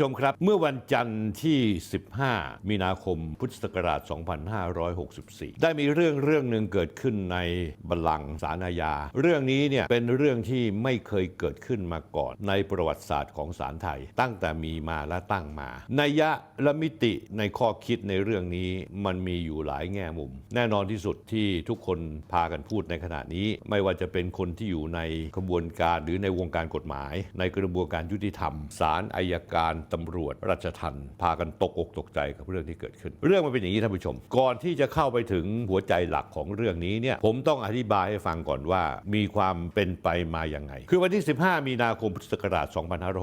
ผู้ชมครับ เมื่อวันจันทร์ที่ 15 มีนาคมพุทธศักราช 2564 ได้มีเรื่องเรื่องหนึ่งเกิดขึ้นในบัลลังก์ศาลอาญา เรื่องนี้เนี่ยเป็นเรื่องที่ไม่เคยเกิดขึ้นมาก่อน ในประวัติศาสตร์ของศาลไทย ตั้งแต่มีมาและตั้งมานัยยะและมิติในข้อคิดในเรื่องนี้มันมีอยู่หลายแง่มุม แน่นอนที่สุดที่ทุกคนพากันพูดในขณะนี้ ไม่ว่าจะเป็นคนที่อยู่ในกระบวนการหรือในวงการกฎหมาย ในกระบวนการยุติธรรมศาลอายการตำรวจราชทัณฑ์พากันตกอกตกใจกับเรื่องที่เกิดขึ้น เรื่องมันเป็นอย่างนี้ท่านผู้ชม ก่อนที่จะเข้าไปถึงหัวใจหลักของเรื่องนี้เนี่ยผมต้องอธิบายให้ฟังก่อนว่ามีความเป็นไปมาอย่างไง คือวันที่ 15 มีนาคมพุทธศักราช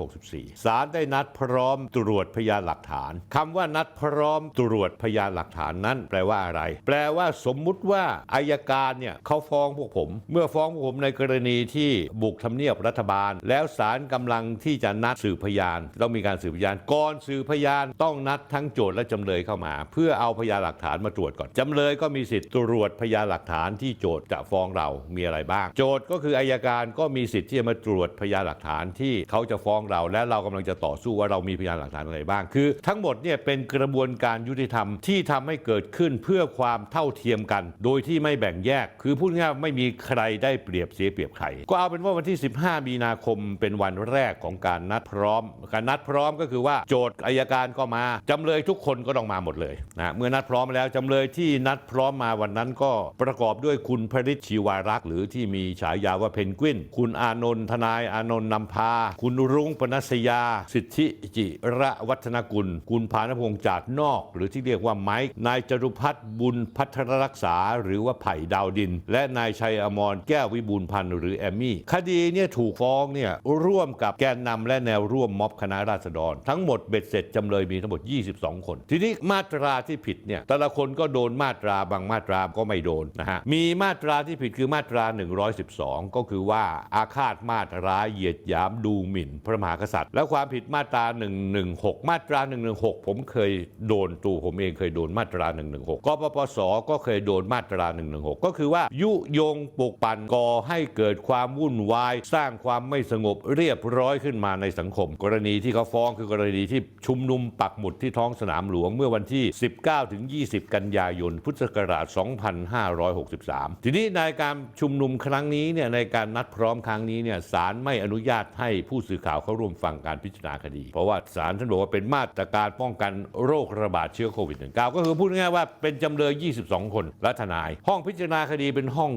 2564 ศาลได้นัดพร้อมตรวจพยานหลักฐานคำว่านัดพร้อมตรวจพยานหลักฐานนั้น แปลว่าอะไร แปลว่าสมมุติว่าอายการเนี่ยเขาฟ้องพวกผม เมื่อฟ้องพวกผมในกรณีที่บุกทำเนียบรัฐบาล แล้วศาลกำลังที่จะนัดสืบพยานต้องมีการสืบพยานก่อนสืบพยานต้องนัดทั้งโจทย์และจำเลยเข้ามา เพื่อเอาพยานหลักฐานมาตรวจก่อนจำเลยก็มีสิทธิ์ตรวจพยานหลักฐานที่โจทย์จะฟ้องเรามีอะไรบ้าง โจทย์ก็คืออายการก็มีสิทธิ์ที่จะมาตรวจพยานหลักฐานที่เขาจะฟ้องเรา และเรากำลังจะต่อสู้ว่าเรามีพยานหลักฐานอะไรบ้าง คือ ทั้งหมดเนี่ยเป็นกระบวนการยุติธรรมที่ทำให้เกิดขึ้นเพื่อความเท่าเทียมกัน โดยที่ไม่แบ่งแยก คือพูดง่ายๆไม่มีใครได้เปรียบเสียเปรียบใครก็เอาเป็นว่าวันที่ 15 มีนาคมเป็นวันแรกของการนัดพร้อม การนัดพร้อมก็คือว่าโจทย์อายการก็มาจำเลยทุกคนก็ต้องมาหมดเลยนะเมื่อนัดพร้อมแล้วจำเลยที่นัดพร้อมมาวันนั้นก็ประกอบด้วยคุณพริชชีวารักษ์หรือที่มีฉายาว่าเพนกวิน คุณอานนท์ทนายอานนท์นำพา คุณรุ้งปนัสยา สิทธิจิระวัฒนกุล คุณพานพงษ์จาดนอก หรือที่เรียกว่าไมค์นายจรุพัฒน์บุญพัทรรักษา หรือว่าไผ่ดาวดิน และนายชัยอมรแก้ววิบูลพันธ์หรือแอมมี่ คดีเนี่ยถูกฟ้องเนี่ยร่วมกับแกนนำและแนวร่วมม็อบคณะราษฎรทั้งหมดเบ็ดเสร็จจำเลยมีทั้งหมด 22 คน ทีนี้มาตราที่ผิดเนี่ยแต่ละคนก็โดนมาตราบางมาตราก็ไม่โดนนะฮะมีมาตราที่ผิดคือมาตรา 112 ก็คือว่าอาฆาตมาตราเหยียดหยามดูหมิ่นพระมหากษัตริย์ แล้วความผิดมาตรา 116 มาตรา 116 ผมเคยโดนตัวผมเองเคยโดนมาตรา 116กปปสก็เคยโดนมาตรา 116 ก็คือว่ายุยงปลุกปั่นก่อให้เกิดความวุ่นวาย สร้างความไม่สงบเรียบร้อยขึ้นมาในสังคม กรณีที่เขาฟ้องคือกรณีที่ชุมนุมปักหมุดที่ท้องสนามหลวงเมื่อวันที่ 19 ถึง 20 กันยายน พุทธศักราช 2563 ทีนี้ในการชุมนุมครั้งนี้เนี่ยในการนัดพร้อมครั้งนี้เนี่ยศาลไม่อนุญาตให้ผู้สื่อข่าวเข้าร่วมฟังการพิจารณาคดี เพราะว่าศาลท่านบอกว่าเป็นมาตรการป้องกันโรคระบาดเชื้อโควิด -19 ก็คือพูดง่ายๆว่าเป็นจำเลย 22 คนและทนาย ห้องพิจารณาคดีเป็นห้อง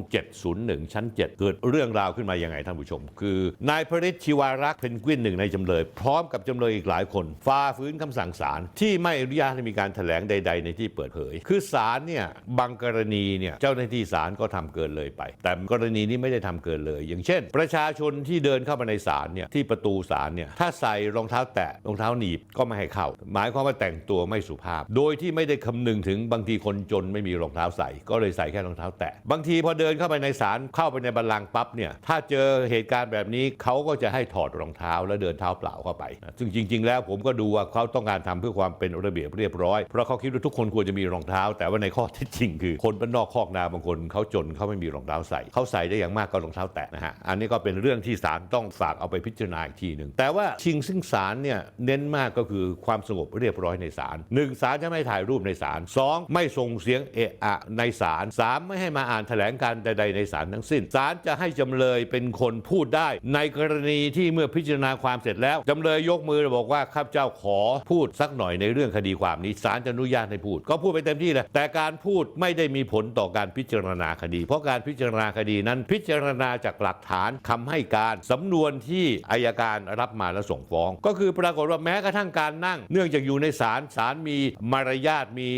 701 ชั้น 7 เกิดเรื่องราวขึ้นมายังไงท่านผู้ชม คือนายพริชชิวารักษ์เพนกวินหนึ่งในจำเลย พร้อมกับจำเลยอีกหลายคนฝ่าฝืนคำสั่งศาลที่ไม่อนุญาตให้มีการแถลงใด ๆ ในที่เปิดเผย คือศาลเนี่ยบางกรณีเนี่ยเจ้าหน้าที่ศาลก็ทำเกินเลยไป แต่กรณีนี้ไม่ได้ทำเกินเลย อย่างเช่น ประชาชนที่เดินเข้ามาในศาลเนี่ยที่ประตูศาลเนี่ยถ้าใส่รองเท้าแตะรองเท้าหนีบก็ไม่ให้เข้า หมายความว่าแต่งตัวไม่สุภาพ โดยที่ไม่ได้คำนึงถึงบางทีคนจนไม่มีรองเท้าใส่ ก็เลยใส่แค่รองเท้าแตะบางทีพอเดินเข้าไปในศาลเข้าไปในบัลลังก์ปั๊บเนี่ยถ้าเจอเหตุการณ์แบบนี้เขาก็จะให้ถอดรองเท้าแล้วเดินเท้าเปล่าเข้าไปซึ่งจริงๆ แล้วผมก็ดูว่าเขาต้องการทำเพื่อความเป็นระเบียบเรียบร้อย เพราะเขาคิดว่าทุกคนควรจะมีรองเท้า แต่ว่าในข้อท็จจริงคือ คนบ้านนอกคอกนาบางคนเขาจนเขาไม่มีรองเท้าใส่เขาใส่ได้อย่างมากก็รองเท้าแตะนะฮะอันนี้ก็เป็นเรื่องที่ศาลต้องฝากเอาไปพิจารณาอีกทีหนึ่งแต่ว่าชิงซึ่งศาลเนี่ยเน้นมากก็คือความสงบเรียบร้อยในศาลหนึ่งศาลจะไม่ถ่ายรูปในศาลสองไม่ส่งเสียงเอะอะในศาลสามไม่ให้มาอ่านแถลงการใด ๆ ในศาลทั้งสิ้นศาลจะให้จำเลยเป็นคนพูดได้ ในกรณีที่เมื่อพิจารณาความเสร็จแล้วจำเลยยกมือบอกว่าข้าพเจ้าขอพูดสักหน่อยในเรื่องคดีความนี้ศาลจะอนุญาตให้พูด ก็พูดไปเต็มที่เลยแต่การพูดไม่ได้มีผลต่อการพิจารณาคดี เพราะการพิจารณาคดีนั้นพิจารณาจากหลักฐานคำให้การสำนวนที่อายการรับมาแล้วส่งฟ้อง ก็คือปรากฏว่าแม้กระทั่งการนั่ง เนื่องจากอยู่ในศาลศาลมีมารยาทมี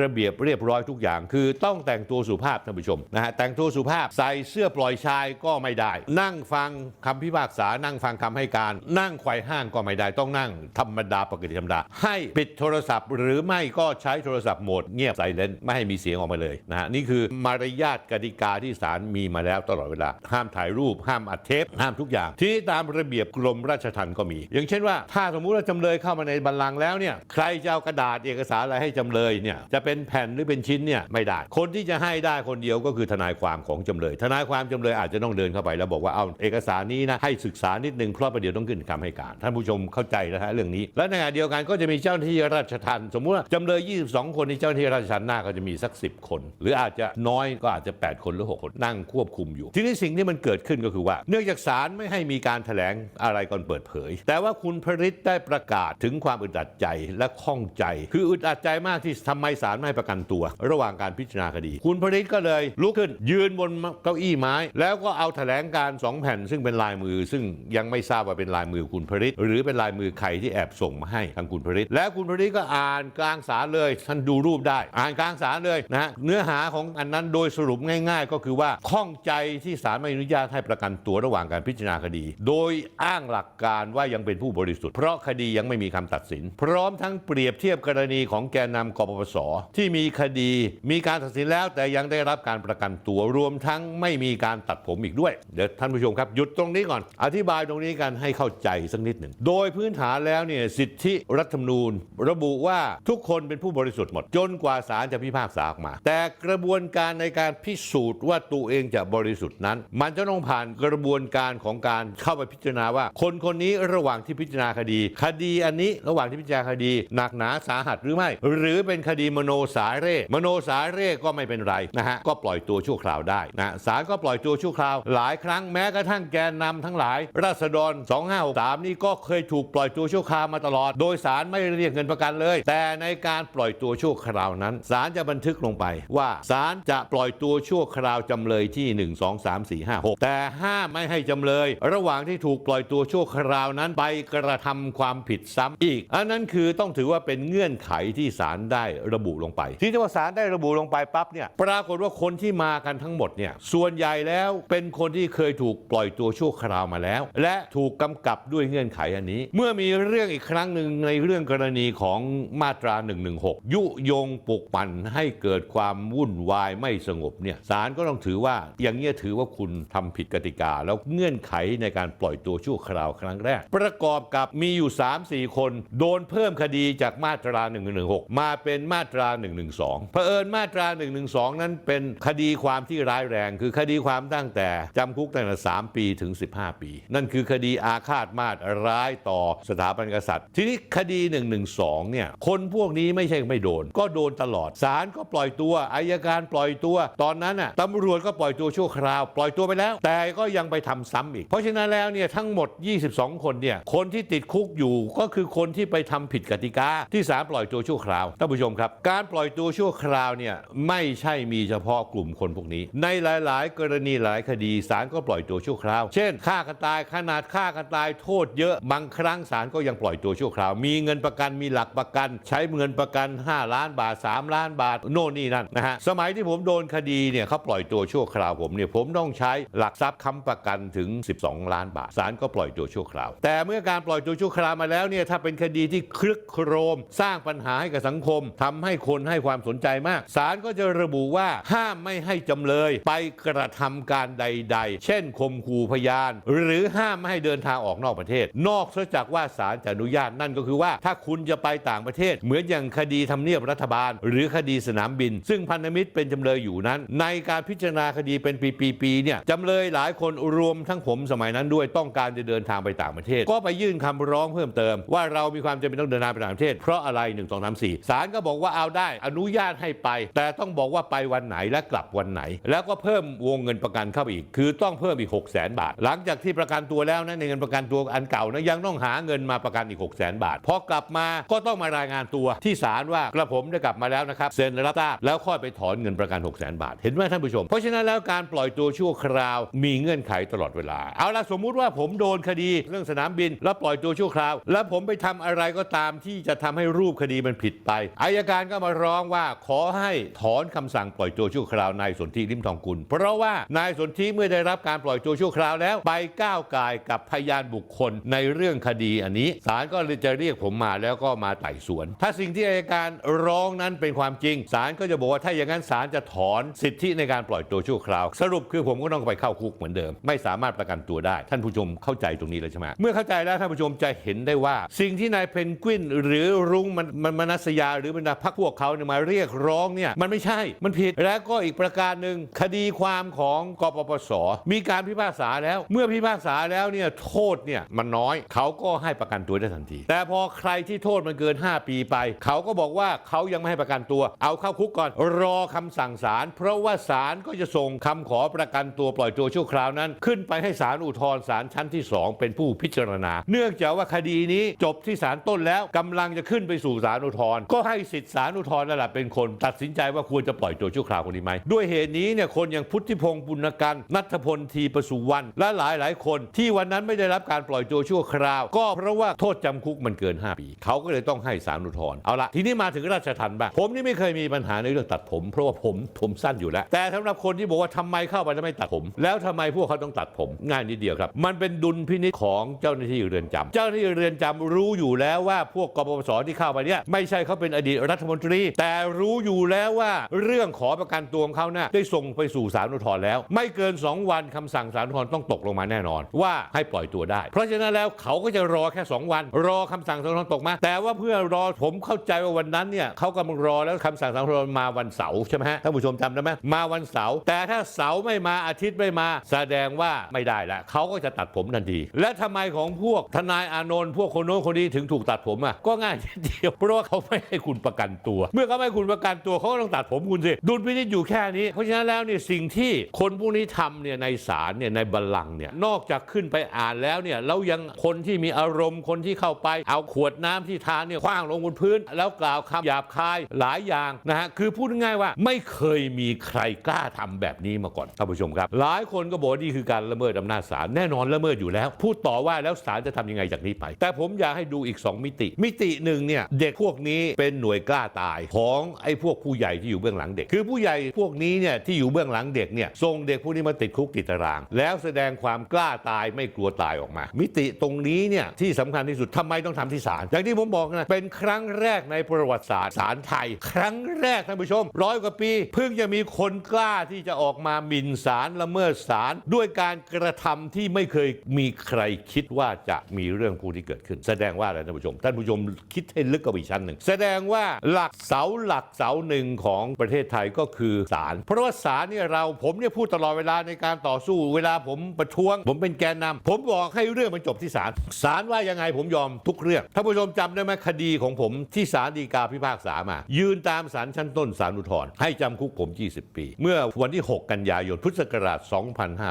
ระเบียบเรียบร้อยทุกอย่าง คือต้องแต่งตัวสุภาพท่านผู้ชมนะฮะแต่งตัวสุภาพใส่เสื้อปล่อยชายก็ไม่ได้ นั่งฟังคำพิพากษานั่งฟังคำให้การ นั่งไขว่ห้างก็ไม่ได้ต้องนั่งธรรมดาปกติธรรมดา ให้ปิดโทรศัพท์ หรือไม่ก็ใช้โทรศัพท์โหมดเงียบไซเลนไม่ให้มีเสียงออกมาเลยนะฮะนี่คือมารยาทกติกาที่ศาลมีมาแล้วตลอดเวลา ห้ามถ่ายรูป ห้ามอัดเทป ห้ามทุกอย่าง ที่ตามระเบียบกรมราชทัณฑ์ก็มี อย่างเช่นว่า ถ้าสมมุติว่าจำเลยเข้ามาในบัลลังก์แล้วเนี่ยใครจะเอากระดาษเอกสารอะไรให้จำเลยเนี่ยจะเป็นแผ่นหรือเป็นชิ้นเนี่ยไม่ได้ คนที่จะให้ได้คนเดียวก็คือทนายความของจำเลย ทนายความจำเลยอาจจะต้องเดินเข้าไปแล้วบอกว่าเอาเอกสารนี้นะให้ศึกษานิดนึงเพราะประเดี๋ยวต้องขึ้นคำให้การท่านผู้ชมเข้าใจและนะฮะเรื่องนี้ และในขณะเดียวกันก็จะมีเจ้าหน้าที่ราชทัณฑ์สมมุติว่าจำเลย 22 คนในเจ้าหน้าที่ราชทัณฑ์หน้าก็จะมีสัก 10 คน หรืออาจจะน้อยก็อาจจะ 8 คนหรือ 6 คนนั่งควบคุมอยู่ ทีนี้สิ่งที่มันเกิดขึ้นก็คือว่า เนื่องจากศาลไม่ให้มีการแถลงอะไรก่อนเปิดเผย แต่ว่าคุณพริตได้ประกาศถึงความอึดอัดใจและข้องใจ คืออึดอัดใจมากที่ทำไมศาลไม่ประกันตัว ระหว่างการพิจารณาคดี คุณพริตก็เลยลุกขึ้น ยืนบนเก้าอี้ไม้ แล้วก็เอาแถลงการสองแผ่น ซึ่งเป็นลายมือ ซึ่งยังไม่ทราบว่าเป็นลายมือคุณพริตหรือเป็นลายมือใครที่แอบส่งมาให้ทางคุณพริตแล้วคุณพริตก็อ่านกลางศาลเลยท่านดูรูปได้ อ่านกลางศาลเลยนะเนื้อหาของอันนั้นโดยสรุปง่าย ๆ ก็คือว่าข้องใจที่ศาลไม่อนุญาตให้ประกันตัวระหว่างการพิจารณาคดี โดยอ้างหลักการว่ายังเป็นผู้บริสุทธิ์เพราะคดียังไม่มีคำตัดสิน พร้อมทั้งเปรียบเทียบกรณีของแกนนำกปปสที่มีคดีมีการตัดสินแล้วแต่ยังได้รับการประกันตัวรวมทั้งไม่มีการตัดผมอีกด้วย เดี๋ยวท่านผู้ชมครับหยุดตรงนี้ก่อน อธิบายตรงนี้กันให้เข้าใจสักนิดหนึ่งโดยพื้นฐานแล้วเนี่ยสิทธิรัฐธรรมนูญ ระบุว่าทุกคนเป็นผู้บริสุทธิ์หมด จนกว่าศาลจะพิพากษาออกมา แต่กระบวนการในการพิสูจน์ว่าตัวเองจะบริสุทธิ์นั้น มันจะต้องผ่านกระบวนการของการเข้าไปพิจารณาว่า คนคนนี้ระหว่างที่พิจารณาคดี คดีอันนี้ระหว่างที่พิจารณาคดี หนักหนาสาหัสหรือไม่ หรือเป็นคดีมโนสาเร่มโนสาเร่ก็ไม่เป็นไรนะฮะก็ปล่อยตัวชั่วคราวได้นะศาลก็ปล่อยตัวชั่วคราว หลายครั้งแม้กระทั่งแกนนำทั้งหลาย ราษฎร 2563นี่ก็เคยถูกปล่อยตัวชั่วคราวมาตลอด โดยศาลไม่เรียกเงินประกันเลย แต่ในการปล่อยตัวชั่วคราวนั้นศาลจะบันทึกลงไปว่าศาลจะปล่อยตัวชั่วคราวจำเลยที่ 1 2 3 4 5 6 แต่ห้ามไม่ให้จำเลย ระหว่างที่ถูกปล่อยตัวชั่วคราวนั้นไปกระทำความผิดซ้ำอีก อันนั้นคือต้องถือว่าเป็นเงื่อนไขที่ศาลได้ระบุลงไป ที่ว่าศาลได้ระบุลงไปปั๊บเนี่ยปรากฏว่าคนที่มากันทั้งหมดเนี่ยส่วนใหญ่แล้วเป็นคนที่เคยถูกปล่อยตัวชั่วคราวมาแล้ว และถูกกำกับด้วยเงื่อนไขอันนี้ เมื่อมีเรื่องอีกครั้งหนึ่งในเรื่องกรณีของมาตรา 116 ยุยงปลุกปั่นให้เกิดความวุ่นวายไม่สงบเนี่ยศาลก็ต้องถือว่าอย่างเงี้ยถือว่าคุณทำผิดกติกา แล้วเงื่อนไขในการปล่อยตัวชั่วคราวครั้งแรก ประกอบกับมีอยู่ 3-4 คน โดนเพิ่มคดีจากมาตรา 116 มาเป็นมาตรา 112 เผอิญมาตรา 112 นั้นเป็นคดีความที่ร้ายแรง คือคดีความตั้งแต่จำคุกตั้งแต่3ปีถึง 15 ปี นั่นคือคดีอาฆาตมาตร้ายต่อสถาบันกษัตริย์ ทีนี้คดี112เนี่ยคนพวกนี้ไม่ใช่ไม่โดน ก็โดนตลอดศาลก็ปล่อยตัวอายการปล่อยตัว ตอนนั้นน่ะตำรวจก็ปล่อยตัวชั่วคราว ปล่อยตัวไปแล้ว แต่ก็ยังไปทำซ้ำอีก เพราะฉะนั้นแล้วเนี่ยทั้งหมด 22 คนเนี่ยคนที่ติดคุกอยู่ก็คือคนที่ไปทำผิดกติกาที่ศาลปล่อยตัวชั่วคราวท่านผู้ชมครับการปล่อยตัวชั่วคราวเนี่ยไม่ใช่มีเฉพาะกลุ่มคนพวกนี้ ในหลาย ๆ กรณีหลายคดีศาลก็ปล่อยตัวชั่วคราว เช่นฆ่ากันตายขนาดฆ่ากันตายโทษเยอะบางครั้งศาลก็ยังปล่อยตัวชั่วคราว มีเงินประกันมีหลักประกัน ใช้เงินประกัน 5 ล้านบาท 3 ล้านบาท โน่นนี่นั่นนะฮะสมัยที่ผมโดนคดีเนี่ยเขาปล่อยตัวชั่วคราวผมเนี่ยผมต้องใช้หลักทรัพย์ค้ำประกันถึง 12 ล้านบาทศาลก็ปล่อยตัวชั่วคราว แต่เมื่อการปล่อยตัวชั่วคราวมาแล้วเนี่ยถ้าเป็นคดีที่คลึกโครม สร้างปัญหาให้กับสังคมทำให้คนให้ความสนใจมากศาลก็จะระบุว่าห้ามไม่ให้จำเลย ไปกระทำการใด ๆ เช่นข่มขู่พยาน หรือห้ามไม่ให้เดินทางออกนอกประเทศ นอกจากว่าศาลจะอนุญาตนั่นก็คือว่า ถ้าคุณจะไปต่างประเทศ เหมือนอย่างคดีทำเนียบรัฐบาล หรือคดีสนามบิน ซึ่งพันธมิตรเป็นจำเลยอยู่นั้น ในการพิจารณาคดีเป็นปีๆๆเนี่ยจำเลยหลายคนรวมทั้งผมสมัยนั้นด้วยต้องการจะเดินทางไปต่างประเทศ ก็ไปยื่นคำร้องเพิ่มเติม ว่าเรามีความจำเป็นต้องเดินทางไปต่างประเทศ เพราะอะไร1 2 3 4ศาลก็บอกว่าเอาได้ อนุญาตให้ไป แต่ต้องบอกว่าไปวันไหนและกลับวันไหน แล้วก็เพิ่มวงเงินประกันเข้าไปอีก คือต้องเพิ่มอีก 6 0 0 0 0 0 บาท หลังจากที่ประกันตัวแล้วนะในเงินประกันตัวอันเก่านะยังต้องหาเงินมาประกันอีก 6 0 0 0 0 0 บาท พอกลับมาก็ต้องมารายงานตัวที่ศาลว่ากระผมได้กลับมาแล้วนะครับเซ็นรับทราบแล้วค่อยไปถอนเงินประกัน 6 0 0 0 0 บาท เห็นไหมท่านผู้ชม เพราะฉะนั้นแล้วการปล่อยตัวชั่วคราวมีเงื่อนไขตลอดเวลา เอาละสมมุติว่าผมโดนคดีเรื่องสนามบิน แล้วปล่อยตัวชั่วคราว แล้วผมไปทำอะไรก็ตามที่จะทำให้รูปคดีมันผิดไปอายการก็มาร้องว่าขอให้ถอนคำสั่งปล่อยตัวชั่วคราวนายสนธิริมทองกุล เพราะว่านายสนธิเมื่อได้รับการปล่อยตัวชั่วคราวแล้ว ไปก้าวไก่กับพยานบุคคลในเรื่องคดีอันนี้ศาลก็เลยจะเรียกผมมาแล้วก็มาไต่สวน ถ้าสิ่งที่อายการร้องนั้นเป็นความจริงศาลก็จะบอกว่าถ้าอย่างนั้นศาลจะถอนสิทธิในการปล่อยตัวชั่วคราว สรุปคือผมก็ต้องไปเข้าคุกเหมือนเดิม ไม่สามารถประกันตัวได้ ท่านผู้ชมเข้าใจตรงนี้แล้วใช่ไหมเมื่อเข้าใจแล้วท่านผู้ชมจะเห็นได้ว่า สิ่งที่นายเพนกวินหรือรุ้งมันมันมนัสยาหรือบรรดาพรรคพวกเขาเนี่ยมาเรียกร้องเนี่ยมันไม่ใช่มันผิดแล้วก็อีกประการหนึ่งคดีความของกปปส มีการพิพากษาแล้ว เมื่อพิพากษาแล้วเนี่ยโทษเนี่ยมันน้อยเขาก็ให้ประกันตัวได้ทันที แต่พอใครที่โทษมันเกิน 5 ปีไป เขาก็บอกว่าเขายังไม่ให้ประกันตัว เอาเข้าคุกก่อน รอคำสั่งศาลเพราะว่าศาลก็จะส่งคำขอประกันตัวปล่อยตัวชั่วคราวนั้น ขึ้นไปให้ศาลอุทธรณ์ศาลชั้นที่ 2 เป็นผู้พิจารณา เนื่องจากว่าคดีนี้จบที่ศาลต้นแล้วกำลังจะขึ้นไปสู่ศาลอุทธรณ์ก็ให้สิทธิศาลอุทธรณ์นั่นแหละเป็นคน ตัดสินใจว่าควรจะปล่อยตัวชั่วคราวคนนี้ไหมด้วยเหตุนี้เนี่ยคนอย่างพุทธิพงศ์ปุณกันนัทพลทีประสุวรรณและหลายหลายคนที่วันนั้นไม่ได้รับการปล่อยตัวชั่วคราว ก็เพราะว่าโทษจำคุกมันเกิน 5 ปี เขาก็เลยต้องให้ศาลอุทธรณ์เอาละทีนี้มาถึงราชทันบ้างผมนี่ไม่เคยมีปัญหาในเรื่องตัดผม เพราะว่าผมผมสั้นอยู่แล้ว แต่สำหรับคนที่บอกว่าทำไมเข้าไปแล้วไม่ตัดผม แล้วทำไมพวกเขาต้องตัดผม ง่ายนิดเดียวครับ มันเป็นดุลพินิจของเจ้าหน้าที่เรือนจำเจ้าหน้าที่เรือนจำรู้อยู่แล้วว่าพวกกปปสที่เข้าไปเนี่ยไม่ใช่เขาเป็นอดีตรัฐมนตรี แต่รู้อยู่แล้วว่าเรื่องขอประกันตัวของเขาน่ะได้ส่งไปสู่ศาลอุทธรณ์แล้ว ไม่เกิน 2 วันคำสั่งศาลอุทธรณ์ต้องตกลงมาแน่นอน ว่าให้ปล่อยตัวได้ เพราะฉะนั้นแล้วเขาก็จะรอแค่2 วัน รอคำสั่งศาลอุทธรตกมา แต่ว่าเพื่อรอผมเข้าใจว่าวันนั้นเนี่ยเขากำลังรอแล้วคำสั่งศาลอุทธรมาวันเสาร์ใช่ไหมฮะท่านผู้ชมจำได้ไหมมาวันเสาร์แต่ถ้าเสาร์ไม่มาอาทิตย์ไม่มา แสดงว่าไม่ได้ละเขาก็จะตัดผมทันที และทำไมของพวกทนายอานนท์พวกคนโน้นคนนี้ถึงถูกตัดผมอะก็ง่ายนิดเดียวเพราะว่าเขาไม่ให้คุณประกันตัว เมื่อเขาไม่ให้คุณประกันตัวเขาก็ต้องตัดผมคุณสิดุลพินิจอยู่แค่นี้ เพราะฉะนั้นแล้วเนี่ยสิ่งที่คนพวกนี้ทำเนี่ยในศาลเนี่ยในบัลลังก์เนี่ยนอกจากขึ้นไปอ่านแล้วเนี่ยแล้วยังคนที่มีอารมณ์คนที่เข้าไป เอาขวดน้ำที่ทานเนี่ยคว้างลงบนพื้น แล้วกล่าวคำหยาบคายหลายอย่างนะฮะคือพูดง่ายว่าไม่เคยมีใครกล้าทำแบบนี้มาก่อนท่านผู้ชมครับ หลายคนก็บอกนี่คือการละเมิดอำนาจศาลแน่นอนละเมิดอยู่แล้ว พูดต่อว่าแล้วศาลจะทำยังไงจากนี้ไป แต่ผมอยากให้ดูอีก 2 มิติ มิติหนึ่งเนี่ยเด็กพวกนี้เป็นหน่วยกล้าตายของไอ้พวกผู้ใหญ่ที่อยู่เบื้องหลังเด็ก คือผู้ใหญ่พวกนี้เนี่ยที่อยู่เบื้องหลังเด็กเนี่ยส่งเด็กพวกนี้มาติดคุกติดตาราง แล้วแสดงความกล้าตายไม่กลัวตายออกมา มิติตรงนี้เนี่ยที่สำคัญที่สุดทำไมต้องทำที่ศาลอย่างที่ผมบอกนะเป็นครั้งแรกในประวัติศาสตร์ศาลไทย ครั้งแรกท่านผู้ชมร้อยกว่าปีเพิ่งจะมีคนกล้าที่จะออกมาหมิ่นศาลละเมิดศาลด้วยการกระทำที่ไม่เคยมีใครคิดว่าจะมีเรื่องพวกนี้เกิดขึ้น แสดงว่าอะไรท่านผู้ชม ท่านผู้ชมคิดให้ลึกกว่าอีกชั้นหนึ่งแสดงว่าหลักเสาหลักเสาหนึ่งของประเทศไทยก็คือศาลเพราะว่าศาลเนี่ยเราผมเนี่ยพูดตลอดเวลาในการต่อสู้ เวลาผมประท้วง ผมเป็นแกนนำผมบอกให้เรื่องมันจบที่ศาลศาลว่ายังไงผมยอมทุกเรื่องท่านผู้ชมจำได้ไหมคดีของผมที่ศาลฎีกาพิพากษามา ยืนตามศาลชั้นต้นศาลอุทธรณ์ให้จำคุกผม 20 ปี เมื่อวันที่ 6 กันยายนพุทธศักราช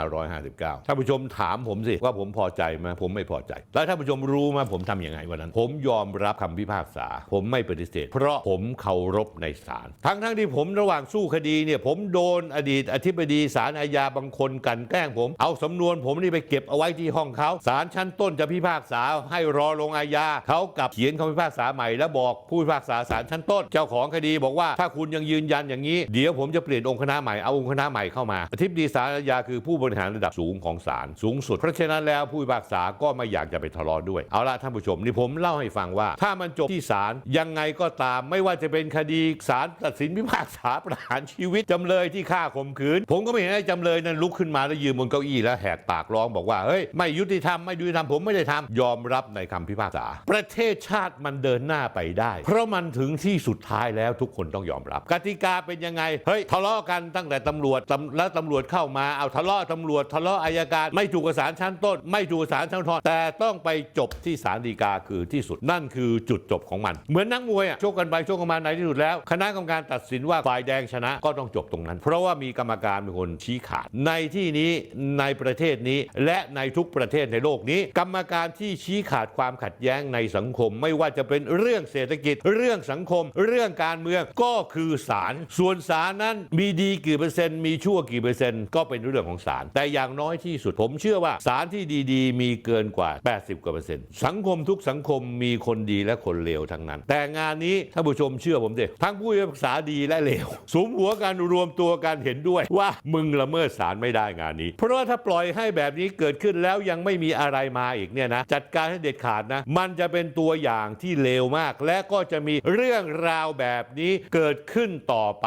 2559ท่านผู้ชมถามผมสิว่าผมพอใจไหมผมไม่พอใจ แล้วท่านผู้ชมรู้ไหมผมทำยังไงวันนั้น ผมยอมรับคำพิพากษา ผมไม่ปฏิเสธ เพราะผมเคารพในศาลทั้งทั้งๆที่ผมระหว่างสู้คดีเนี่ยผมโดนอดีตอธิบดีศาลอาญาบางคนกันแกล้งผม เอาสำนวนผมนี่ไปเก็บเอาไว้ที่ห้องเขาศาลชั้นต้นจะพิพากษาใให้รอลงอาญาเขากลับเขียนคำพิพากษาใหม่แล้วบอกผู้พิพากษาศาลชั้นต้น เจ้าของคดีบอกว่าถ้าคุณยังยืนยันอย่างนี้ เดี๋ยวผมจะเปลี่ยนองค์คณะใหม่เอาองค์คณะใหม่เข้ามาอธิบดีศาลอาญาคือผู้บริหารระดับสูงของศาลสูงสุด เพราะฉะนั้นแล้วผู้พิพากษาก็ไม่อยากจะไปทะเลาะด้วย เอาละท่านผู้ชมนี่ผมเล่าให้ฟังว่า ถ้ามันจบที่ศาลยังไงก็ตามไม่ว่าจะเป็นคดีศาลตัดสินพิพากษาประหารชีวิตจำเลยที่ฆ่าข่มขืน ผมก็ไม่เห็นไอ้จำเลยนั้นลุกขึ้นมาแล้วยืนบนเก้าอี้แล้วแหกปากร้องบอกว่าเฮ้ยไม่ยุติธรรมไม่ยุติธรรมผมไม่ได้ทำยอมรับในคำพิพากษา ประเทศชาติมันเดินหน้าไปได้ เพราะมันถึงที่สุดท้ายแล้วทุกคนต้องยอมรับ กติกาเป็นยังไง เฮ้ย ทะเลาะกันตั้งแต่ตำรวจแล้วตำรวจเข้ามาเอาทะเลาะตำรวจทะเลาะอายการ ไม่ถูกกับศาลชั้นต้น ไม่ถูกศาลชั้นทธรณ์แต่ต้องไปจบที่ศาลฎีกาคือที่สุดนั่นคือจุดจบของมัน เหมือนนักมวยอะชกกันไปชกกันมาในที่สุดแล้ว คณะกรรมการตัดสินว่าฝ่ายแดงชนะก็ต้องจบตรงนั้น เพราะว่ามีกรรมการเป็นคนชี้ขาด ในที่นี้ในประเทศนี้และในทุกประเทศในโลกนี้ กรรมการที่ชี้ขาดความขัดแย้งในสังคม ไม่ว่าจะเป็นเรื่องเศรษฐกิจ เรื่องสังคม เรื่องการเมืองก็คือศาลส่วนศาลนั้นมีดีกี่เปอร์เซ็นต์มีชั่วกี่เปอร์เซ็นต์ก็เป็นเรื่องของศาลแต่อย่างน้อยที่สุดผมเชื่อว่าศาลที่ดีๆ มีเกินกว่า 80กว่าเปอร์เซ็นต์สังคมทุกสังคมมีคนดีและคนเลวทั้งนั้น แต่งานนี้ท่านผู้ชมเชื่อผมสิทั้งผู้พิพากษาดีและเลวสมหัวกันรวมตัวกันเห็นด้วยว่ามึงละเมิดศาลไม่ได้งานนี้ เพราะว่าถ้าปล่อยให้แบบนี้เกิดขึ้นแล้วยังไม่มีอะไรมาอีกเนี่ยนะจัดการให้เด็ดขาดนะ มันจะเป็นตัวอย่างที่เลวมาก และก็จะมีเรื่องราวแบบนี้เกิดขึ้นต่อไป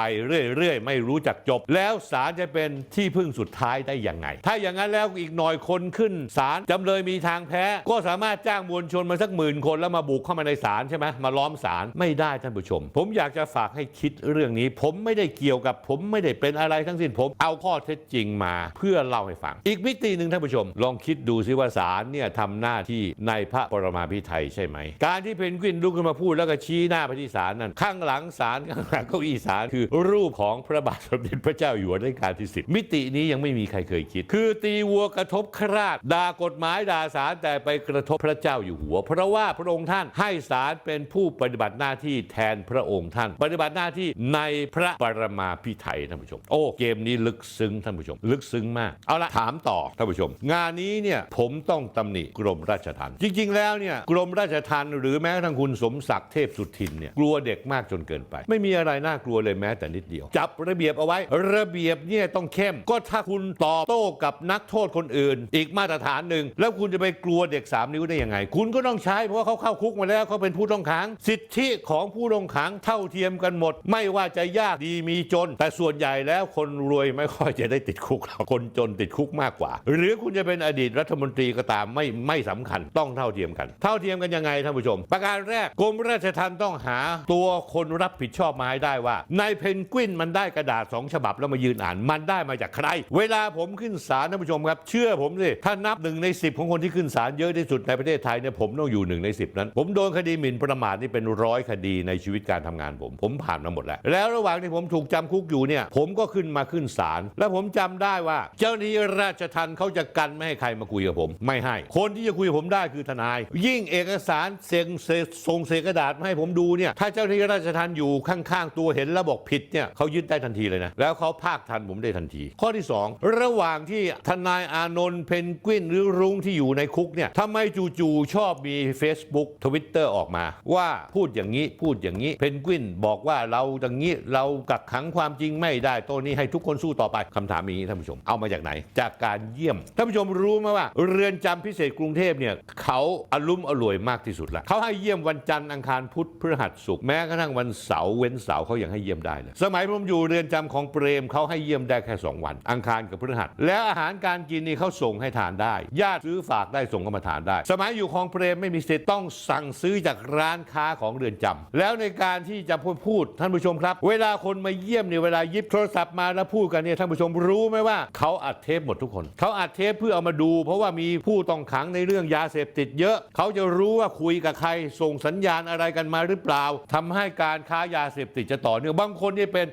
เรื่อยๆ ไม่รู้จักจบ แล้วศาลจะเป็นที่พึ่งสุดท้ายได้อยังไง ถ้าอย่างนั้นแล้วอีกหน่อยคนขึ้นศาลจำเลยมีทางแพ้ ก็สามารถจ้างมวลชนมาสักหมื่นคนแล้วมาบุกเข้ามาในศาลใช่ไหมมาล้อมศาลไม่ได้ท่านผู้ชม ผมอยากจะฝากให้คิดเรื่องนี้ ผมไม่ได้เกี่ยวกับผมไม่ได้เป็นอะไรทั้งสิ้นผมเอาข้อเท็จจริงมา เพื่อเล่าให้ฟัง อีกมิติหนึ่งท่านผู้ชม ลองคิดดูซิว่าศาลเนี่ยทำหน้าที่ในพระปรมาภิไธยใช่ไหม การที่เพนกวินลุกขึ้นมาพูดแล้วก็ชี้หน้าไปที่ศาลนั่นข้างหลังศาลข้างหลังเก้าอี้ศาลคือรูปของพระบาทสมเด็จพระเจ้าอยู่หัวรัชกาลที่สิบมิตินี้ยังไม่มีใครเคยคิด คือตีวัวกระทบคราดด่ากฎหมายด่าศาลแต่ไปกระทบพระเจ้าอยู่หัว เพราะว่าพระองค์ท่านให้ศาลเป็นผู้ปฏิบัติหน้าที่แทนพระองค์ท่าน ปฏิบัติหน้าที่ในพระปรมาภิไธยท่านผู้ชม โอ้เกมนี้ลึกซึ้งท่านผู้ชม ลึกซึ้งมาก เอาละถามต่อท่านผู้ชม งานนี้เนี่ยผมต้องตำหนิกรมราชทัณฑ์จริง ๆ แล้วเนี่ยกรมราชทัณฑ์หรือแม้กระทั่งคุณสมศักดิ์เทพสุทินเนี่ยกลัวเด็กมากจนเกินไป ไม่มีอะไรน่ากลัวเลยแม้แต่นิดเดียว จับระเบียบเอาไว้ ระเบียบเนี่ยต้องเข้ม ก็ถ้าคุณตอบโต้กับนักโทษคนอื่น อีกมาตรฐานหนึ่งแล้วคุณจะไปกลัวเด็กสามนิ้วได้ยังไง คุณก็ต้องใช้เพราะว่าเขาเข้าคุกมาแล้วเขาเป็นผู้ต้องขัง สิทธิของผู้ต้องขังเท่าเทียมกันหมด ไม่ว่าจะยากดีมีจน แต่ส่วนใหญ่แล้วคนรวยไม่ค่อยจะได้ติดคุกหรอกคนจนติดคุกมากกว่า หรือคุณจะเป็นอดีตรัฐมนตรีก็ตามไม่ไม่สำคัญต้องเท่าเทียมกัน เท่าเทียมกันยังไงท่านผู้ชม ประการแรกกรมราชทัณฑ์ต้องหาตัวคนรับผิดชอบมาให้ได้ว่าในเพนกวินมันได้กระดาษสองฉบับแล้วมายืนอ่านมันได้มาจากใคร เวลาผมขึ้นศาลท่านผู้ชมครับ เชื่อผมสิถ้านับหนึ่งในสิบของคนที่ขึ้นศาลเยอะที่สุดในประเทศไทยเนี่ยผมต้องอยู่หนึ่งในสิบนั้น ผมโดนคดีหมิ่นประมาทนี่เป็นร้อยคดีในชีวิตการทำงานผม ผมผ่านมาหมดแล้ว แล้วระหว่างที่ผมถูกจำคุกอยู่เนี่ยผมก็ขึ้นมาขึ้นศาลแล้วผมจำได้ว่า เจ้าหน้าที่ราชทัณฑ์เขาจะกันไม่ให้ใครมาคุยกับผม ไม่ให้ คนที่จะคุยกับผมได้คือทนาย ยิ่งเอกสารเซ็งเซส่งเศษกระดาษมาให้ผมดูเนี่ยถ้าเจ้าหน้าที่ราชทัณฑ์อยู่ข้างๆ ตัวเห็นแล้วบอกผิดเนี่ยเขายึดได้ทันทีเลยนะ แล้วเขาภาคทันผมได้ทันที ข้อที่สองระหว่างที่ทนายอานนท์เพนกวินหรือรุ้งที่อยู่ในคุกเนี่ยทำไมจู่ๆชอบมี Facebook Twitter ออกมา ว่าพูดอย่างนี้พูดอย่างนี้เพนกวินบอกว่าเราอย่างนี้เรากักขังความจริงไม่ได้ตัวนี้ให้ทุกคนสู้ต่อไปคำถามนี้ท่านผู้ชมเอามาจากไหน จากการเยี่ยมท่านผู้ชมรู้ไหมว่า เรือนจำพิเศษกรุงเทพเนี่ยเขาอารุ่มอร่วยมากที่สุดละเขาให้เยี่ยมวันจันทร์อังคารพุธพฤหัสศุกร์แม้กระทั่งวันเสาร์เว้นเสาร์เขายังให้เยี่ยมได้เลย สมัยผมอยู่เรือนจำของเปรมเขาให้เยี่ยมได้แค่สองวัน อังคารกับพฤหัส แล้วอาหารการกินนี่เขาส่งให้ทานได้ ญาติซื้อฝากได้ส่งเข้ามาทานได้ สมัยอยู่ของเปรมไม่มีสิทธิ์ต้องสั่งซื้อจากร้านค้าของเรือนจำแล้วในการที่จะพูดพูดท่านผู้ชมครับ เวลาคนมาเยี่ยมเนี่ยเวลายิบโทรศัพท์มาแล้วพูดกันเนี่ยท่านผู้ชมรู้ไหมว่าเขาอัดเทปหมดทุกคนเขาอัดเทปเพื่อเอามาดู เพราะว่ามีผู้ต้องขังในเรื่องยาเสพติดเยอะ เขาจะรู้ว่าคุยกับใครส่งสัญญาณอะไรกันมาหรือเปล่าทำให้การค้ายาเสพติดจะต่อเนื่องบางคนเนี่เป็น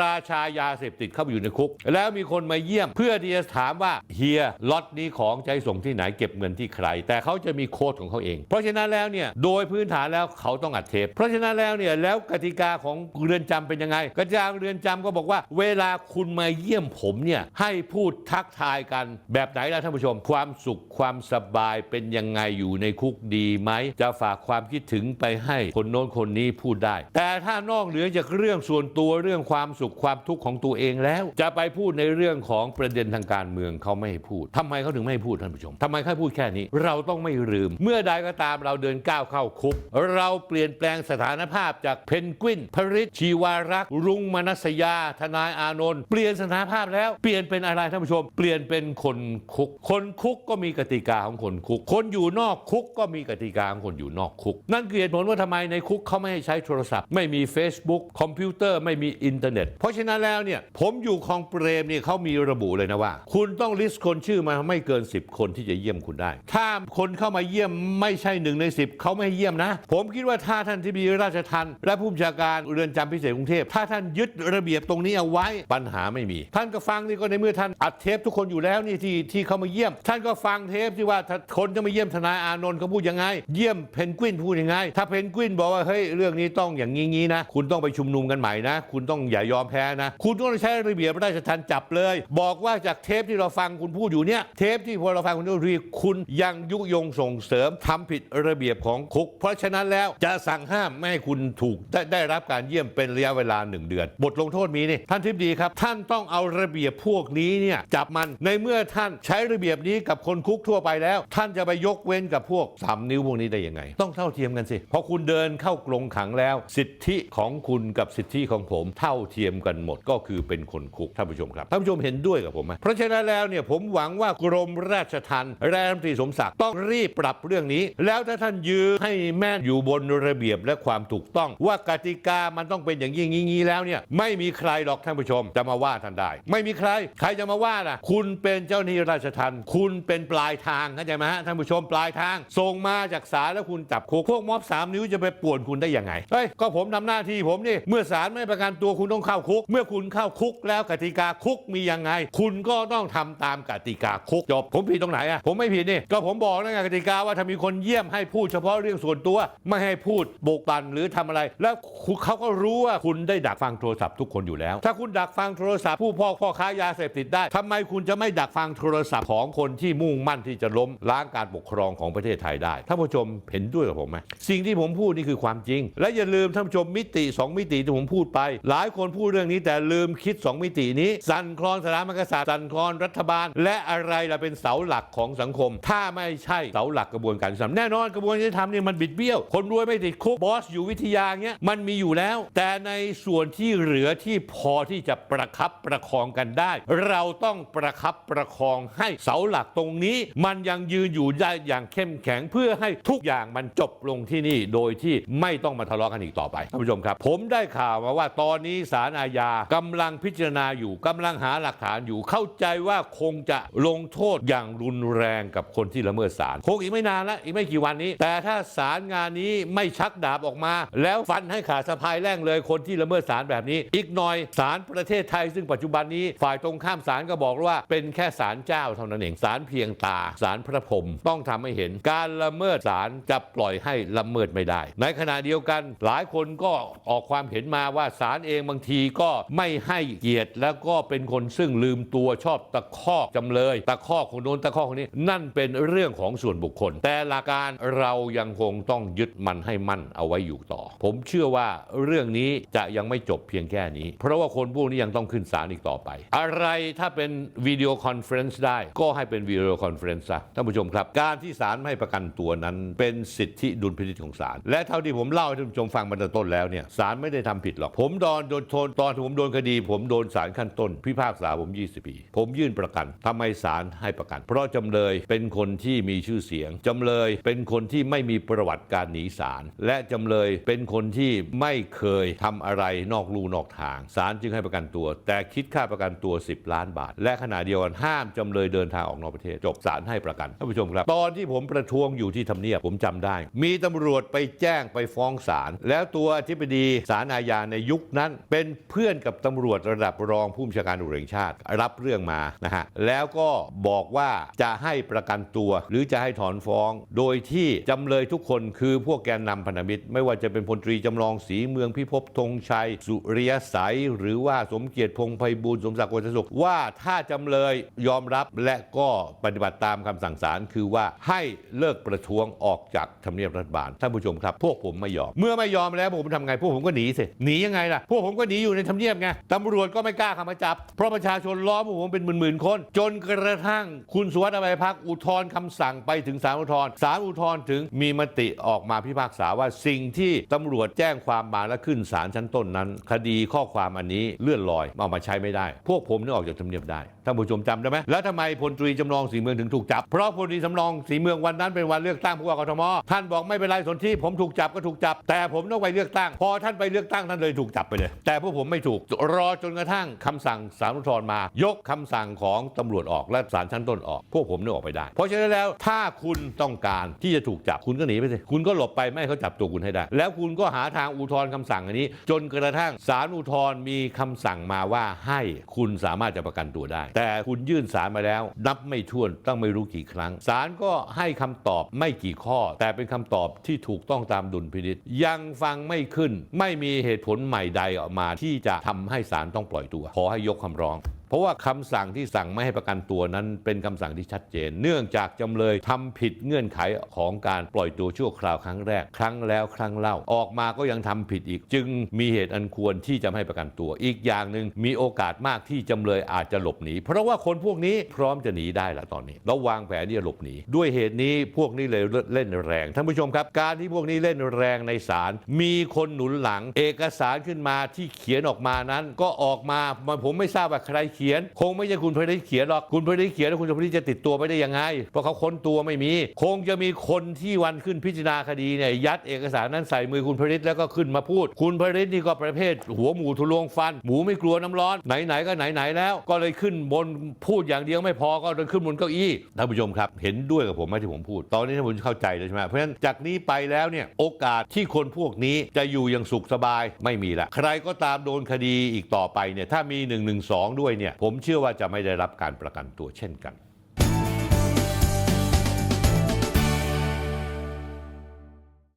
ราชายาเสพติดเข้าไปอยู่ในคุก แล้วมีคนมาเยี่ยม เพื่อที่จะถามว่าเฮียล็อตนี้ของจะให้ส่งที่ไหนเก็บเงินที่ใคร แต่เขาจะมีโค้ดของเขาเอง เพราะฉะนั้นแล้วเนี่ยโดยพื้นฐานแล้วเขาต้องอัดเทปเพราะฉะนั้นแล้วเนี่ยแล้วกติกาของเรือนจำเป็นยังไงกติกาเรือนจำก็บอกว่า เวลาคุณมาเยี่ยมผมเนี่ยให้พูดทักทายกันแบบไหนล่ะท่านผู้ชม ความสุขความสบายเป็นยังไงอยู่ในคุกดีไหม จะฝากความคิดถึงไปให้คนโน้นคนนี้พูดได้ แต่ถ้านอกเหนือจากเรื่องส่วนตัวเรื่องความสุขความทุกข์ของตัวเองแล้ว จะไปพูดในเรื่องของประเด็นทางการเมืองเขาไม่ให้พูดทำไมเขาถึงไม่ให้พูดท่านผู้ชมทำไมเขาพูดแค่นี้ เราต้องไม่ลืม เมื่อใดก็ตามเราเดินก้าวเข้าคุก เราเปลี่ยนแปลงสถานภาพจากเพนกวินพริชชีวารักษ์รุงมนัสยา ทนายอานนท์เปลี่ยนสถานภาพแล้วเปลี่ยนเป็นอะไรท่านผู้ชม เปลี่ยนเป็นคนคุก คนคุกก็มีกติกาของคนคุก คนอยู่นอกอกคุกก็มีกติกาของคนอยู่นอกคุก นั่นคือเหตุผลว่าทำไมในคุกเขาไม่ให้ใช้โทรศัพท์ ไม่มี Facebook คอมพิวเตอร์ไม่มีอินเทอร์เน็ต เพราะฉะนั้นแล้วเนี่ยผมอยู่คลองเปรมเนี่ยเขามีระบุเลยนะว่า คุณต้องลิสต์คนชื่อมาไม่เกิน 10 คนที่จะเยี่ยมคุณได้ ถ้าคนเข้ามาเยี่ยมไม่ใช่หนึ่งใน 10เขาไม่ให้เยี่ยมนะ ผมคิดว่าถ้าท่านที่มีราชทัณฑ์และผู้บัญชาการเรือนจำพิเศษกรุงเทพถ้าท่านยึดระเบียบตรงนี้เอาไว้ปัญหาไม่มี ท่านก็ฟังนี่ก็ในเมื่อท่านอัดเทปทุกคนอยู่แล้วนี่ที่ที่เขามาเยี่ยม ท่านก็ฟังเทปที่ว่าถ้าคนจะมาเยี่ยมทนายอานนท์เขาพูดยังไง เยี่ยมเพนกวินพูดยังไง ถ้าเพนกวินบอกว่าเฮ้ยเรื่องนี้ต้องอย่างงี้งี้นะ คุณต้องไปชุมนุมกันใหม่นะ คุณต้องอย่ายอมแพ้นะ คุณต้องใช้ระเบียบราชทัณฑ์จับเลย บอกว่าจากเทปที่เราฟังคุณพูดอยู่เนี่ย เทปที่พอเราฟังคุณพูดทีคุณยังยุยงส่งเสริมทำผิดระเบียบของคุก เพราะฉะนั้นแล้วจะสั่งห้ามไม่ให้คุณถูกได้ได้รับการเยี่ยมเป็นระยะเวลาหนึ่งเดือน บทลงโทษมีนี่ท่านทิบดีครับ ท่านต้องเอาระเบียบพวกนี้เนี่ยจับมันในเมื่อท่านใช้ระเบียบนี้กับคนคุกทั่วไปแล้ว ท่านจะไปยกเว้นกับพวกสามนิ้วพวกนี้ได้ยังไง ต้องเท่าเทียมกันสิพอคุณเดินเข้ากรงขังแล้ว สิทธิของคุณกับสิทธิของผม เท่าเทียมกันหมดก็คือเป็นคนคุกท่านผู้ชมครับท่านผู้ชมเห็นด้วยกับผมไหมเพราะฉะนั้นแล้วเนี่ยผมหวังว่ากรมราชทัณฑ์และรัฐมนตรีสมศักดิ์ต้องรีบปรับเรื่องนี้ แล้วถ้าท่านยืนให้แม่นอยู่บนระเบียบและความถูกต้อง ว่ากติกามันต้องเป็นอย่างนี้งี้งี้แล้วเนี่ยไม่มีใครหรอกท่านผู้ชมจะมาว่าท่านได้ ไม่มีใคร ใครจะมาว่าล่ะ คุณเป็นเจ้าหน้าที่ราชทัณฑ์คุณเป็นปลายทางเข้าใจไหมฮะท่านผู้ชมปลายทาง ส่งมาจากศาลแล้วคุณจับคุกพวกม็อบสามนิ้วจะไปป่วนคุณได้ยังไงเฮ้ยก็ผมทำหน้าที่ผมนี่เมื่อศาลไม่ประกันตัวคุณต้องเข้าคุก เมื่อคุณเข้าคุกแล้วกติกาคุกมียังไง คุณก็ต้องทำตามกติกาคุกจบผมผิดตรงไหนอะผมไม่ผิดนี่ก็ผมบอกแล้วไงกติกาว่าถ้ามีคนเยี่ยมให้พูดเฉพาะเรื่องส่วนตัว ไม่ให้พูดบกบันหรือทำอะไร แล้วเขาก็รู้ว่าคุณได้ดักฟังโทรศัพท์ทุกคนอยู่แล้ว ถ้าคุณดักฟังโทรศัพท์ผู้พ่อพ่อค้ายาเสพติดได้ทำไมคุณจะไม่ดักฟังโทรศัพท์ของคนที่มุ่งมั่นที่จะล้มล้างการปกครองของประเทศไทยได้ท่านผู้ชมเห็นด้วยกับผมไหมสิ่งที่ผมพูดนี่คือความจริง และอย่าลืมท่านผู้ชมมิติ 2 มิติที่ผมพูดไป หลายคนพูดเรื่องนี้แต่ลืมคิด 2 มิตินี้ สั่นคลอนสถาบันกษัตริย์สั่นคลอนรัฐบาล และอะไรล่ะเป็นเสาหลักของสังคม ถ้าไม่ใช่เสาหลักกระบวนการยุติธรรมแน่นอนกระบวนการยุติธรรมนี่มันบิดเบี้ยว คนรวยไม่ติดคุกบอสอยู่วิทยาเงี้ยมันมีอยู่แล้ว แต่ในส่วนที่เหลือที่พอที่จะประคับประคองกันได้ เราต้องประคับประคองให้เสาหลักตรงนี้ มันยังยืนอยู่ได้อย่างเข้มแข็งเพื่อให้ทุกอย่างมันจบลงที่นี่ โดยที่ไม่ต้องมาทะเลาะกันอีกต่อไปท่านผู้ชมครับ ผมได้ข่าวมาว่าตอนนี้ศาลอาญากำลังพิจารณาอยู่กำลังหาหลักฐานอยู่ เข้าใจว่าคงจะลงโทษอย่างรุนแรงกับคนที่ละเมิดศาลคงอีกไม่นานล้วอีกไม่กี่วันนี้ แต่ถ้าศาลงานนี้ไม่ชักดาบออกมา แล้วฟันให้ขาดสะพายแร่งเลยคนที่ละเมิดศาลแบบนี้ อีกหน่อยศาลประเทศไทยซึ่งปัจจุบันนี้ฝ่ายตรงข้ามศาลก็บอกว่าเป็นแค่ศาลเจ้าเท่านั้นเองศาลเพียงตาศาลพระพรหมต้องทำให้เห็นการละเมิดศาลจะปล่อยให้ละเมิดไม่ได้ ในขณะเดียวกันหลายคนก็ออกความเห็นมาว่าศาลเองบางทีก็ไม่ให้เกียรติแล้วก็เป็นคนซึ่งลืมตัวชอบตะคอกจำเลย ตะคอกคนโน้นตะคอกคนนี้ นั่นเป็นเรื่องของส่วนบุคคล แต่หลักการเรายังคงต้องยึดมันให้มั่นเอาไว้อยู่ต่อ ผมเชื่อว่าเรื่องนี้จะยังไม่จบเพียงแค่นี้ เพราะว่าคนพวกนี้ยังต้องขึ้นศาลอีกต่อไป อะไรถ้าเป็นวิดีโอคอนเฟรนซ์ได้ ก็ให้เป็นวิดีโอคอนเฟรนซ์ซะท่านผู้ชมครับ การที่ศาลไม่ให้ประกันตัวนั้นเป็นสิทธิดุลพินิจของศาลและเท่าที่ผมเล่าให้ท่านผู้ชมฟังมาตั้งต่ต้นแล้วเนี่ยศาลไม่ได้ทำผิดหรอก ผมโดนโดนโทษตอนที่ผมโดนคดี ผมโดนศาลขั้นต้น พิพากษาผม 20 ปี ผมยื่นประกันทำไมศาลให้ประกัน เพราะจำเลยเป็นคนที่มีชื่อเสียงจำเลยเป็นคนที่ไม่มีประวัติการหนีศาลและจำเลยเป็นคนที่ไม่เคยทำอะไรนอกลู่นอกทางศาลจึงให้ประกันตัว แต่คิดค่าประกันตัว 10 ล้านบาท และขณะเดียวกันห้ามจำเลยเดินทางออกนอกประเทศ จบศาลให้ประกันท่านผู้ชมครับ ตอนที่ผมมประท้วงอยู่ที่ทำเนียบผมจำได้ มีตำรวจไปแจ้งไปฟ้องศาลแล้วตัวอธิบดีศาลอาญาในยุคนั้น เป็นเพื่อนกับตำรวจระดับรองผู้บัญชาการตำรวจแห่งชาติ รับเรื่องมานะฮะแล้วก็บอกว่าจะให้ประกันตัว หรือจะให้ถอนฟ้อง โดยที่จำเลยทุกคนคือพวกแกนนำพันธมิตร ไม่ว่าจะเป็นพลตรีจำลองศรีเมืองพิภพธงชัย สุริยสัย หรือว่าสมเกียรติพงไพบูลสมศักดิ์วัชสุขว่าถ้าจำเลยยอมรับและก็ปฏิบัติตามคำสั่งศาลคือว่าให้เลิกประท้วงออกจากทำเนียบรัฐบาลท่านผู้ชมครับ พวกผมไม่ยอม เมื่อไม่ยอมแล้วพวกผมทำไงพวกผมก็หนีสิหนียังไงล่ะพวกผมก็หนีอยู่ในทำเนียบไงตำรวจก็ไม่กล้าเข้ามาจับ เพราะประชาชนล้อมพวกผมเป็นหมื่นๆคน จนกระทั่งคุณสุวัสดิ์อภัยพักอุทธรณ์คำสั่งไปถึงศาลอุทธรณ์ศาลอุทธรณ์ถึงมีมติออกมาพิพากษาว่าสิ่งที่ตำรวจแจ้งความมาและขึ้นศาลชั้นต้นนั้น คดีข้อความอันนี้เลื่อนลอยเอามาใช้ไม่ได้ พวกผมนึกออกจากทำเนียบได้ท่านผู้ชมจำได้ไหมแล้วทำไมพลตรีจำลองศรีเมืองถึงถูกจับ เพราะพลตรีจำลองศรีเมืองวันนั้นเป็นวันเลือกตั้งผู้ว่ากทมท่านบอกไม่เป็นไรสนที่ผมถูกจับก็ถูกจับ แต่ผมต้องไปเลือกตั้ง พอท่านไปเลือกตั้งท่านเลยถูกจับไปเลย แต่พวกผมไม่ถูกรอจนกระทั่งคำสั่งศาลอุทธรณ์มา ยกคำสั่งของตำรวจออกและศาลชั้นต้นออก พวกผมนึกออกไปได้ เพราะฉะนั้นแล้วถ้าคุณต้องการที่จะถูกจับคุณก็หนีไปสิคุณก็หลบไปไม่ให้เขาจับตัวคุณให้ได้ แล้วคุณก็หาทางอุทธรณ์คำสั่งอันนี้ จนกระทั่งศาลอุทธรณ์มีคำสั่งมาว่าให้คุณสามารถจะประกันตัวได้ แต่คุณยื่นศาลมาแล้ว นับไม่ถ้วนต้องไม่รู้กี่ครั้งศาลก็ให้ให้คำตอบไม่กี่ข้อ แต่เป็นคำตอบที่ถูกต้องตามดุลพินิษยังฟังไม่ขึ้น ไม่มีเหตุผลใหม่ใดออกมาที่จะทำให้ศาลต้องปล่อยตัว ขอให้ยกคำร้องเพราะว่าคำสั่งที่สั่งไม่ให้ประกันตัวนั้นเป็นคำสั่งที่ชัดเจน เนื่องจากจำเลยทำผิดเงื่อนไขของการปล่อยตัวชั่วคราวครั้งแรก ครั้งแล้วครั้งเล่าออกมาก็ยังทำผิดอีก จึงมีเหตุอันควรที่จะไม่ให้ประกันตัว อีกอย่างหนึ่งมีโอกาสมากที่จำเลยอาจจะหลบหนี เพราะว่าคนพวกนี้พร้อมจะหนีได้ละตอนนี้แล้ววางแผนที่จะหลบหนีด้วยเหตุนี้พวกนี้เลยเล่นแรงท่านผู้ชมครับ การที่พวกนี้เล่นแรงในศาลมีคนหนุนหลัง เอกสารขึ้นมาที่เขียนออกมานั้น ก็ออกมาผมไม่ทราบว่าใครเขียน คงไม่ใช่คุณพริตเขียนหรอกคุณพริตเขียนแล้วคุณพริตจะติดตัวไปได้ยังไง เพราะเขาค้นตัวไม่มี คงจะมีคนที่วันขึ้นพิจารณาคดีเนี่ยยัดเอกสารนั้นใส่มือคุณพริตแล้วก็ขึ้นมาพูด คุณพริตนี่ก็ประเภท หัวหมูทะลวงฟัน หมูไม่กลัวน้ำร้อนไหนๆก็ไหนๆแล้ว ก็เลยขึ้นบนพูดอย่างเดียวไม่พอก็เลยขึ้นบนเก้าอี้ท่านผู้ชมครับ เห็นด้วยกับผมไหมที่ผมพูด ตอนนี้ท่านผู้ชมเข้าใจแล้วใช่ไหมเพราะฉะนั้นจากนี้ไปแล้วเนี่ยโอกาสที่คนพวกนี้จะอยู่อย่างสุขสบายไม่มีละใครก็ตามโดนคดีอีกต่อไปเนี่ยถ้ามี1นึด้วยเนี่ยผมเชื่อว่าจะไม่ได้รับการประกันตัวเช่นกัน